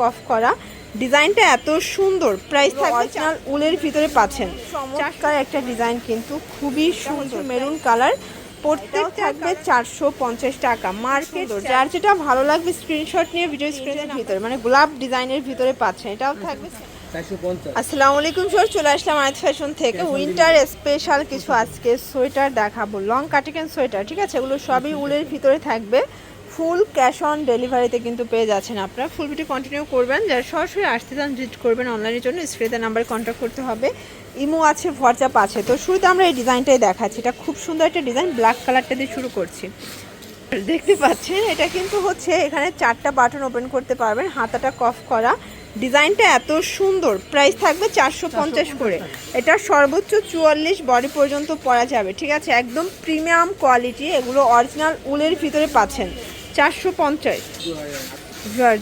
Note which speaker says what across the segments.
Speaker 1: কফ করা। ডিজাইনটা এত সুন্দর। প্রাইস থাকবে অরিজিনাল উলের ভিতরে পাচ্ছেন। চমৎকার। একটা ডিজাইন কিন্তু খুবই সুন্দর। Maroon colour. প্রত্যেক থাকবে চারশো পঞ্চাশ টাকা। মার্কেট যার যেটা ভালো লাগবে স্ক্রিনশট নিয়ে ভিডিও স্ক্রিনের ভিতরে। মানে গোলাপ ডিজাইনের ভিতরে পাচ্ছেন। এটাও থাকবে। আসসালামু আলাইকুম স্যার চলে আসলাম আয়াত ফ্যাশন থেকে। উইন্টার স্পেশাল কিছু আজকে সোয়েটার দেখাবো। লং কাটিকেন সোয়েটার ঠিক আছে? এগুলো সবই উলের ভিতরে থাকবে। ফুল ক্যাশ অন ডেলিভারিতে কিন্তু পেয়ে যাচ্ছেন আপনারা। ফুল ভিডিও কন্টিনিউ করবেন, যারা সরাসরি আসতে চান ভিজিট করবেন অনলাইনের জন্য, স্ক্রিনে নাম্বার কন্ট্যাক্ট করতে হবে। ইমো আছে হোয়াটসঅ্যাপ আছে। তো শুরুতে আমরা এই ডিজাইনটাই দেখাচ্ছি। এটা খুব সুন্দর একটা ডিজাইন ব্ল্যাক কালারটা দিয়ে শুরু করছি। দেখতে পাচ্ছেন, এটা কিন্তু হচ্ছে এখানে চারটা বাটন ওপেন করতে পারবেন, হাতাটা কফ করা। ডিজাইনটা এত সুন্দর প্রাইস থাকবে চারশো পঞ্চাশ করে। এটা সর্বোচ্চ চুয়াল্লিশ বডি পর্যন্ত পরা যাবে, ঠিক আছে? একদম প্রিমিয়াম কোয়ালিটি এগুলো অরিজিনাল উলের ভিতরে পাচ্ছেন। চারশো পঞ্চাশ।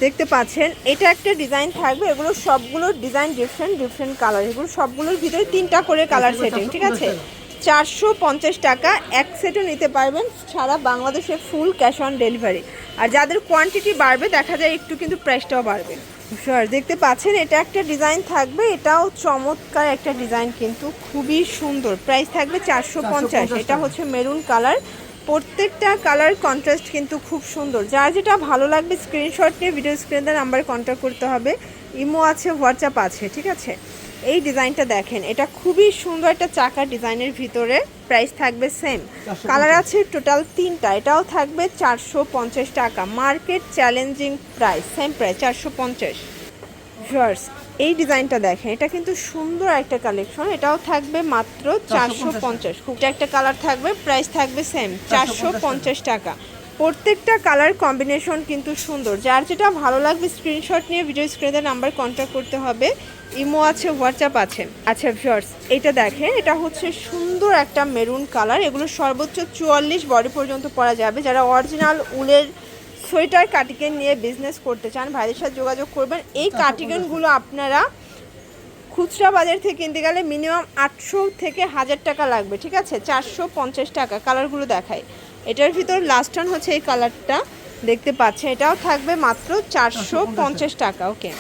Speaker 1: দেখতে পাচ্ছেন এটা একটা ডিজাইন থাকবে এগুলো সবগুলো ডিজাইন ডিফারেন্ট ডিফারেন্ট কালার এগুলো সবগুলোর ভিতরে তিনটা করে কালার সেটিং ঠিক আছে? চারশো পঞ্চাশ টাকা এক সেটও নিতে পারবেন সারা বাংলাদেশে ফুল ক্যাশ অন ডেলিভারি আর যাদের কোয়ান্টিটি বাড়বে দেখা যায় একটু কিন্তু প্রাইসটাও বাড়বে। শিওর দেখতে পাচ্ছেন এটা একটা ডিজাইন থাকবে এটাও চমৎকার একটা ডিজাইন কিন্তু খুবই সুন্দর। প্রাইস থাকবে চারশো পঞ্চাশ এটা হচ্ছে মেরুন কালার প্রত্যেকটা কালার কন্ট্রাস্ট কিন্তু খুব সুন্দর। যার যেটা ভালো লাগবে স্ক্রিনশট নিয়ে ভিডিও স্ক্রিনে নাম্বার কন্ট্যাক্ট করতে হবে। ইমো আছে হোয়াটসঅ্যাপ আছে ঠিক আছে? এই ডিজাইনটা দেখেন এটা খুবই সুন্দর একটা চাকা ডিজাইনের ভিতরে। প্রাইস থাকবে সেম কালার আছে টোটাল তিনটা এটাও থাকবে চারশো পঞ্চাশ টাকা। Market challenging price same price চারশো পঞ্চাশ। ভিউয়ার্স এই ডিজাইনটা দেখেন, এটা কিন্তু সুন্দর একটা কালেকশন এটাও থাকবে মাত্র চারশো পঞ্চাশ। খুব একটা কালার থাকবে প্রাইস থাকবে সেম চারশো পঞ্চাশ টাকা। প্রত্যেকটা কালার কম্বিনেশন কিন্তু সুন্দর। যার যেটা ভালো লাগবে স্ক্রিনশট নিয়ে ভিডিও স্ক্রিনে নাম্বার কন্ট্যাক্ট করতে হবে। ইমো আছে হোয়াটসঅ্যাপ আছে। আচ্ছা ভিউয়ার্স এটা দেখেন, এটা হচ্ছে সুন্দর একটা মেরুন কালার এগুলো সর্বোচ্চ চুয়াল্লিশ বডি পর্যন্ত পরা যাবে। যারা অরিজিনাল উলের সোয়েটার কাটিকেন নিয়ে বিজনেস করতে চান ভাইদের সাথে যোগাযোগ করবেন। এই কাটিকেনগুলো আপনারা খুচরা বাজার থেকে কিনতে গেলে মিনিমাম আটশো থেকে হাজার টাকা লাগবে ঠিক আছে? চারশো পঞ্চাশ টাকা কালারগুলো দেখায় এটার ভিতর লাস্ট টান হচ্ছে এই কালারটা দেখতে পাচ্ছেন এটাও থাকবে মাত্র চারশো পঞ্চাশ টাকা ওকে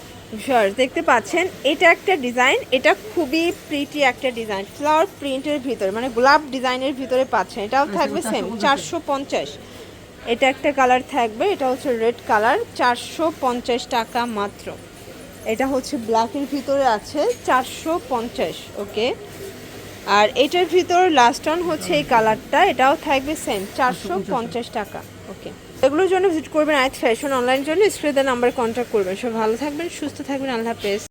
Speaker 1: ভিউয়ার্স দেখতে পাচ্ছেন এটা একটা ডিজাইন এটা খুবই প্রিটি একটা ডিজাইন ফ্লাওয়ার প্রিন্টের ভিতরে মানে গোলাপ ডিজাইনের ভিতরে পাচ্ছেন এটাও থাকবে সেম চারশো পঞ্চাশ। এটা একটা কালার থাকবে, এটা হচ্ছে রেড কালার, চারশো পঞ্চাশ টাকা মাত্র। এটা হচ্ছে ব্ল্যাকের ভিতরে আছে, চারশো পঞ্চাশ, ওকে? আর এটার ভিতর লাস্ট অন হচ্ছে এই কালারটা, এটাও থাকবে সেম চারশো পঞ্চাশ টাকা, ওকে? এগুলোর জন্য ভিজিট করবেন আয়াত ফ্যাশন অনলাইন জন্য স্ক্রিনের নাম্বার কন্ট্যাক্ট করবেন। সব ভালো থাকবেন, সুস্থ থাকবেন, আল্লাহ হাফেজ।